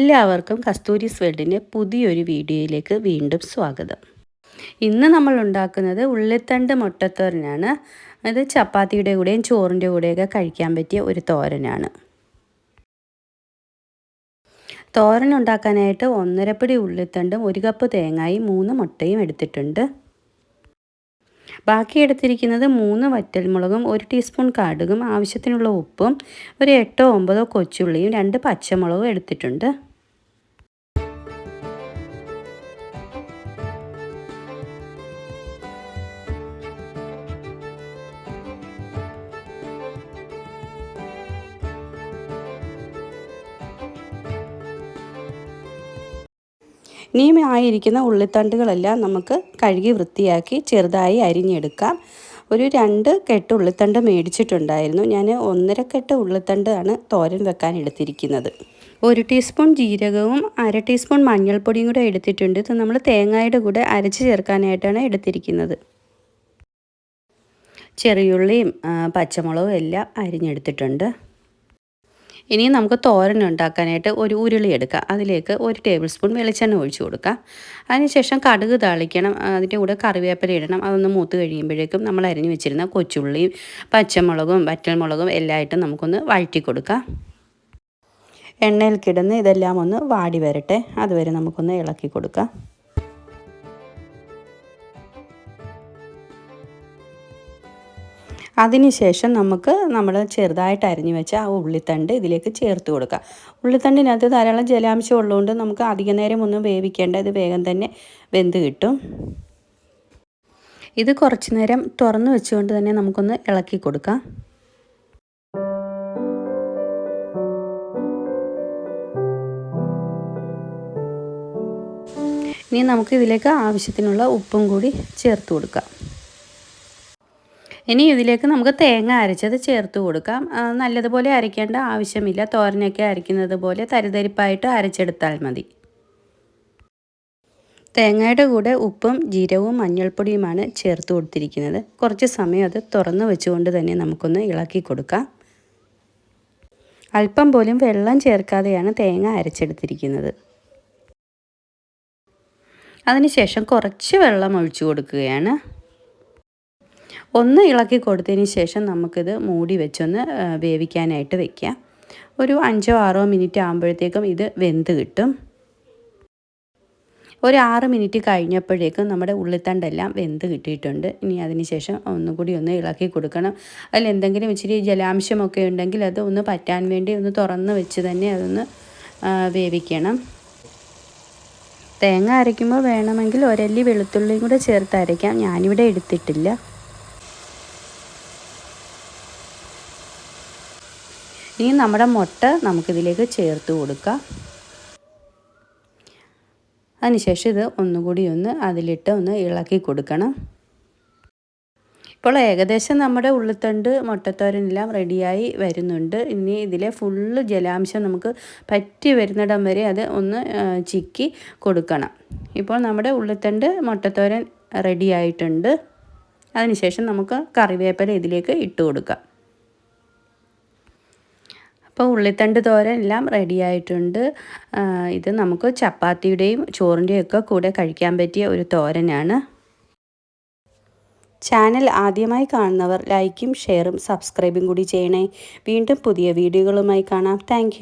എല്ലാവർക്കും കസ്തൂരിസ് വേൾഡിന്റെ പുതിയൊരു വീഡിയോയിലേക്ക് വീണ്ടും സ്വാഗതം. ഇന്ന് നമ്മൾ ഉണ്ടാക്കുന്നത് ഉള്ളിത്തണ്ട് മുട്ടത്തോരനാണ്. അത് ചപ്പാത്തിയുടെ കൂടെയും ചോറിന്റെ കൂടെയൊക്കെ കഴിക്കാൻ പറ്റിയ ഒരു തോരനാണ്. തോരൻ ഉണ്ടാക്കാനായിട്ട് ഒന്നരപ്പടി ഉള്ളിത്തണ്ടും ഒരു കപ്പ് തേങ്ങായും മൂന്ന് മുട്ടയും എടുത്തിട്ടുണ്ട്. ബാക്കി എടുത്തിരിക്കുന്നത് മൂന്ന് വറ്റൽമുളകും ഒരു ടീസ്പൂൺ കടുകും ആവശ്യത്തിനുള്ള ഉപ്പും ഒരു എട്ടോ ഒമ്പതോ കൊച്ചുള്ളിയും രണ്ട് പച്ചമുളകും എടുത്തിട്ടുണ്ട്. ഇനിയും ആയിരിക്കുന്ന ഉള്ളിത്തണ്ടുകളെല്ലാം നമുക്ക് കഴുകി വൃത്തിയാക്കി ചെറുതായി അരിഞ്ഞെടുക്കാം. ഒരു രണ്ട് കെട്ട് ഉള്ളിത്തണ്ട് മേടിച്ചിട്ടുണ്ടായിരുന്നു. ഞാൻ ഒന്നര കെട്ട് ഉള്ളിത്തണ്ടാണ് തോരൻ വെക്കാൻ എടുത്തിരിക്കുന്നത്. ഒരു ടീസ്പൂൺ ജീരകവും അര ടീസ്പൂൺ മഞ്ഞൾപ്പൊടിയും കൂടെ എടുത്തിട്ടുണ്ട്. ഇത് നമ്മൾ തേങ്ങയുടെ കൂടെ അരച്ച് ചേർക്കാനായിട്ടാണ് എടുത്തിരിക്കുന്നത്. ചെറിയുള്ളിയും പച്ചമുളകും എല്ലാം അരിഞ്ഞെടുത്തിട്ടുണ്ട്. ഇനി നമുക്ക് തോരൻ ഉണ്ടാക്കാനായിട്ട് ഒരു ഉരുളി എടുക്കുക അതിലേക്ക് ഒരു ടേബിൾ സ്പൂൺ വെളിച്ചെണ്ണ ഒഴിച്ചു കൊടുക്കുക അതിനുശേഷം കടുക് താളിക്കണം. അതിന്റെ കൂടെ കറിവേപ്പില ഇടണം. അതൊന്ന് മൂത്ത് കഴിയുമ്പോഴേക്കും നമ്മൾ അരിഞ്ഞു വെച്ചിരുന്ന കൊച്ചുള്ളിയും പച്ചമുളകും വറ്റൽമുളകും എല്ലായിട്ടും നമുക്കൊന്ന് വഴറ്റി കൊടുക്കാം. എണ്ണയിൽ കിടന്ന് ഇതെല്ലാം ഒന്ന് വാടി വരട്ടെ. അതുവരെ നമുക്കൊന്ന് ഇളക്കി കൊടുക്കാം. അതിനുശേഷം നമുക്ക് നമ്മൾ ചെറുതായിട്ട് അരിഞ്ഞു വെച്ച ആ ഉള്ളിത്തണ്ട് ഇതിലേക്ക് ചേർത്ത് കൊടുക്കുക ഉള്ളിത്തണ്ടിനകത്ത് ധാരാളം ജലാംശം ഉള്ളതുകൊണ്ട് നമുക്ക് അധിക നേരം ഒന്നും വേവിക്കേണ്ട ഇത് വേഗം തന്നെ വെന്ത് കിട്ടും. ഇത് കുറച്ച് നേരം തുറന്നു വെച്ചുകൊണ്ട് തന്നെ നമുക്കൊന്ന് ഇളക്കി കൊടുക്കാം. ഇനി നമുക്ക് ഇതിലേക്ക് ആവശ്യത്തിനുള്ള ഉപ്പും കൂടി ചേർത്ത് കൊടുക്കാം. ഇനി ഇതിലേക്ക് നമുക്ക് തേങ്ങ അരച്ചത് ചേർത്ത് കൊടുക്കാം. നല്ലതുപോലെ അരയ്ക്കേണ്ട ആവശ്യമില്ല. തോരനൊക്കെ അരയ്ക്കുന്നത് പോലെ തരിതരിപ്പായിട്ട് അരച്ചെടുത്താൽ മതി. തേങ്ങയുടെ കൂടെ ഉപ്പും ജീരവും മഞ്ഞൾപ്പൊടിയുമാണ് ചേർത്ത് കൊടുത്തിരിക്കുന്നത്. കുറച്ച് സമയം അത് തുറന്ന് വെച്ചുകൊണ്ട് തന്നെ നമുക്കൊന്ന് ഇളക്കി കൊടുക്കാം. അല്പം പോലും വെള്ളം ചേർക്കാതെയാണ് തേങ്ങ അരച്ചെടുത്തിരിക്കുന്നത്. അതിനുശേഷം കുറച്ച് വെള്ളം ഒഴിച്ചു കൊടുക്കുകയാണ്. ഒന്ന് ഇളക്കി കൊടുത്തതിന് ശേഷം നമുക്കിത് മൂടി വെച്ചൊന്ന് വേവിക്കാനായിട്ട് വെക്കാം. ഒരു അഞ്ചോ ആറോ മിനിറ്റ് ആകുമ്പോഴത്തേക്കും ഇത് വെന്ത് കിട്ടും. ഒരു ആറ് മിനിറ്റ് കഴിഞ്ഞപ്പോഴേക്കും നമ്മുടെ ഉള്ളിത്തണ്ടെല്ലാം വെന്ത് കിട്ടിയിട്ടുണ്ട്. ഇനി അതിന് ശേഷം ഒന്നും കൂടി ഒന്ന് ഇളക്കി കൊടുക്കണം. അതിൽ എന്തെങ്കിലും ഇച്ചിരി ജലാംശമൊക്കെ ഉണ്ടെങ്കിൽ അത് ഒന്ന് പറ്റാൻ വേണ്ടി ഒന്ന് തുറന്ന് വെച്ച് തന്നെ അതൊന്ന് വേവിക്കണം. തേങ്ങ അരയ്ക്കുമ്പോൾ വേണമെങ്കിൽ ഒരല്ലി വെളുത്തുള്ളിയും കൂടെ ചേർത്ത് അരയ്ക്കാം. ഞാനിവിടെ എടുത്തിട്ടില്ല. ഇനി നമ്മുടെ മുട്ട നമുക്കിതിലേക്ക് ചേർത്ത് കൊടുക്കാം. അതിനുശേഷം ഇത് ഒന്നുകൂടി ഒന്ന് അതിലിട്ട് ഒന്ന് ഇളക്കി കൊടുക്കണം. ഇപ്പോൾ ഏകദേശം നമ്മുടെ ഉള്ളിത്തണ്ട് മുട്ടത്തോരനെല്ലാം റെഡിയായി വരുന്നുണ്ട്. ഇനി ഇതിലെ ഫുള്ള് ജലാംശം നമുക്ക് പറ്റി വരുന്നിടം വരെ അത് ഒന്ന് ചിക്കി കൊടുക്കണം. ഇപ്പോൾ നമ്മുടെ ഉള്ളിത്തണ്ട് മുട്ടത്തോരൻ റെഡിയായിട്ടുണ്ട്. അതിനുശേഷം നമുക്ക് കറിവേപ്പില ഇതിലേക്ക് ഇട്ട് കൊടുക്കാം. അപ്പോൾ ഉള്ളിത്തണ്ട് തോരൻ എല്ലാം റെഡി ആയിട്ടുണ്ട്. ഇത് നമുക്ക് ചപ്പാത്തിയുടെയും ചോറിന്റെയും ഒക്കെ കൂടെ കഴിക്കാൻ പറ്റിയ ഒരു തോരനാണ്. ചാനൽ ആദ്യമായി കാണുന്നവർ ലൈക്കും ഷെയറും സബ്സ്ക്രൈബും കൂടി ചെയ്യണേ. വീണ്ടും പുതിയ വീഡിയോകളുമായി കാണാം. താങ്ക്